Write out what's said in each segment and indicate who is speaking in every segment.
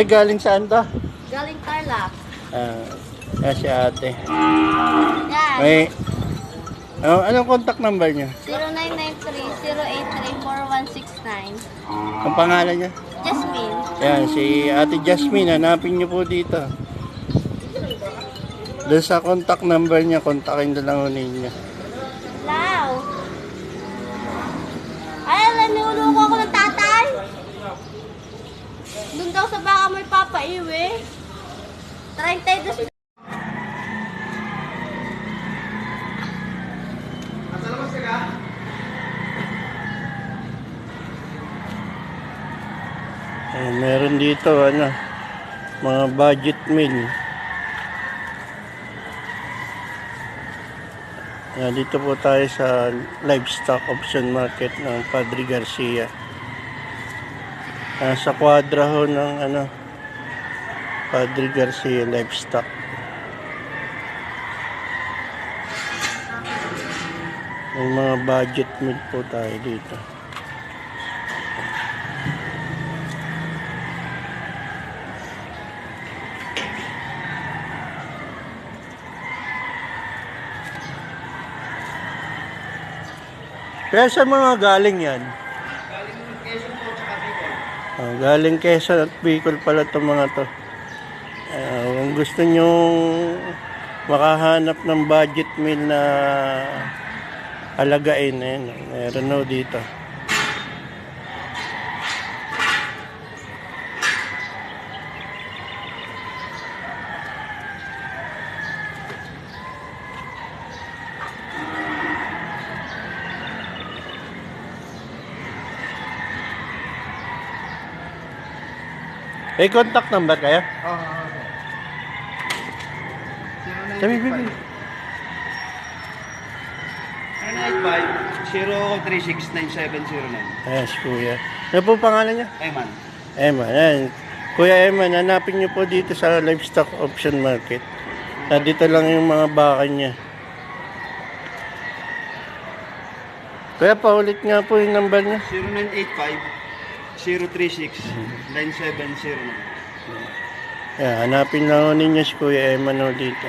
Speaker 1: Ito galing saan to?
Speaker 2: Galing Tarlac.
Speaker 1: Ah, ah, si ate.
Speaker 2: Yan.
Speaker 1: May, ano, anong contact number niya?
Speaker 2: 0993-083-4169.
Speaker 1: Ang pangalan niya?
Speaker 2: Jasmine.
Speaker 1: Yan, si ate Jasmine. Hanapin niyo po dito. Doon sa contact number niya, kontakin na lang ho ninyo.
Speaker 2: Doon daw sa baka may papaiwi. 32
Speaker 1: Eh, meron dito, ano, mga budget meal. Yan, dito po tayo sa livestock option market ng Padre Garcia. Ah, sa kwadra ho ng ano, Padre Garcia Livestock. May mga budget meal po tayo dito. Kaya sa mga galing yan? Ah, galing Quezon at Bicol pala itong mga to. Ah, kung gusto nyo makahanap ng budget meal na alagain, eh, meron no dito. May contact number kaya?
Speaker 3: Oo. Oh,
Speaker 1: Sabi, bibi.
Speaker 3: 0985-036-9709.
Speaker 1: Ayan, si Kuya. Ano po pangalan niya?
Speaker 3: Eman.
Speaker 1: Eman. Ayan. Kuya Eman, hanapin niyo po dito sa Livestock Option Market. Na dito lang yung mga baka niya. Kuya, paulit nga po yung number niya.
Speaker 3: 0985-036-9709.
Speaker 1: Ayan, hanapin lang ninyo si Kuya Eman ho dito.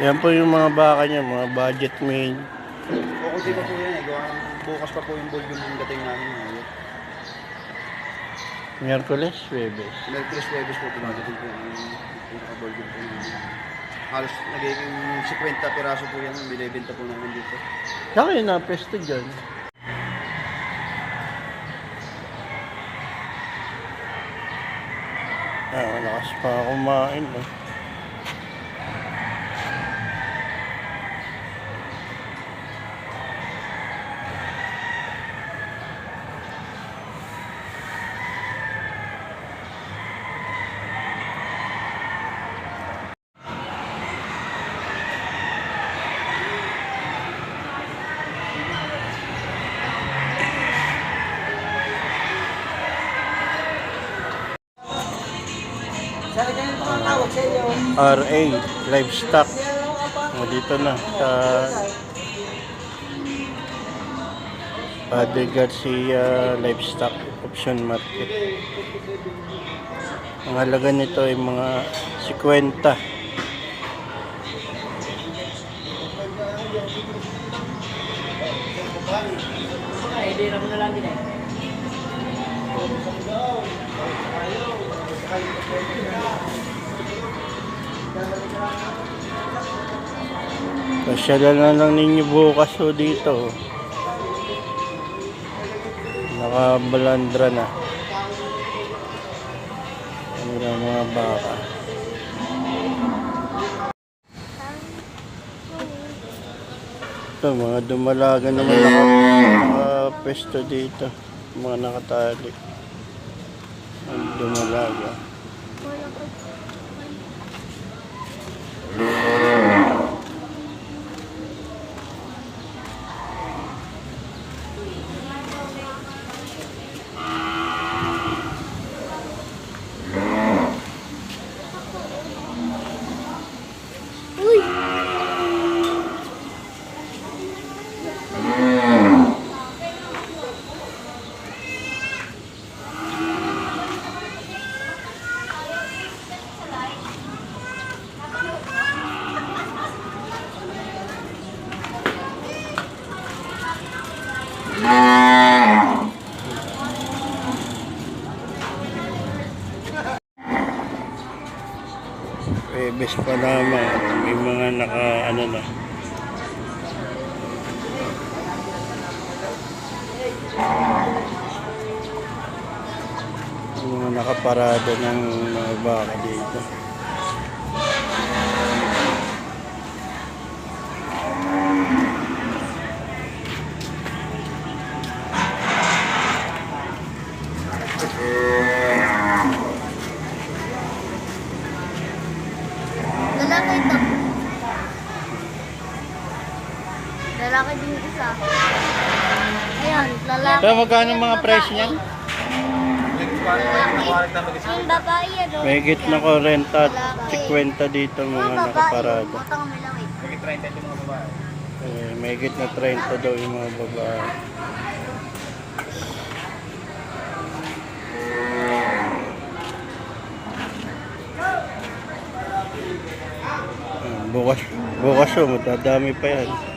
Speaker 1: Yan po yung mga baka niya, mga budget meal.
Speaker 3: Focus dito po yan eh. Bukas pa po yung volume ng dating namin ngayon.
Speaker 1: Miyerkules, Webes.
Speaker 3: Merkulis Webes po dumadating po yung pinaka-volume po namin. Halos nagiging 50 piraso po yan ang binibenta po namin dito.
Speaker 1: Saka yun na, pesto dyan. Ah, malakas pa kumain. Eh. RA Livestock. O, dito na sa Padre Garcia Livestock Option Market. Ang halaga nito ay mga 50. Pasyalan na lang ninyo bukas o dito. Nakabalandra na. Ano na mga baka. Ito, mga dumalaga naman naka, naka dito. Mga nakatali. Ang dumalaga. No, no, no. Webes pa naman. May mga naka ano na. Mga nakaparada ng mga baka dito.
Speaker 2: Lalaki ito. Lalaki din isa. Ayan, lalaki.
Speaker 1: Pero magkano mga price niyan?
Speaker 2: Ang babae ano?
Speaker 1: May git na 40 at 50 dito mga nakaparada.
Speaker 3: Naging 30 yung mga babae.
Speaker 1: Eh, may git na 30 daw yung mga babae. Bukas, bukas oh, matadami pa yan.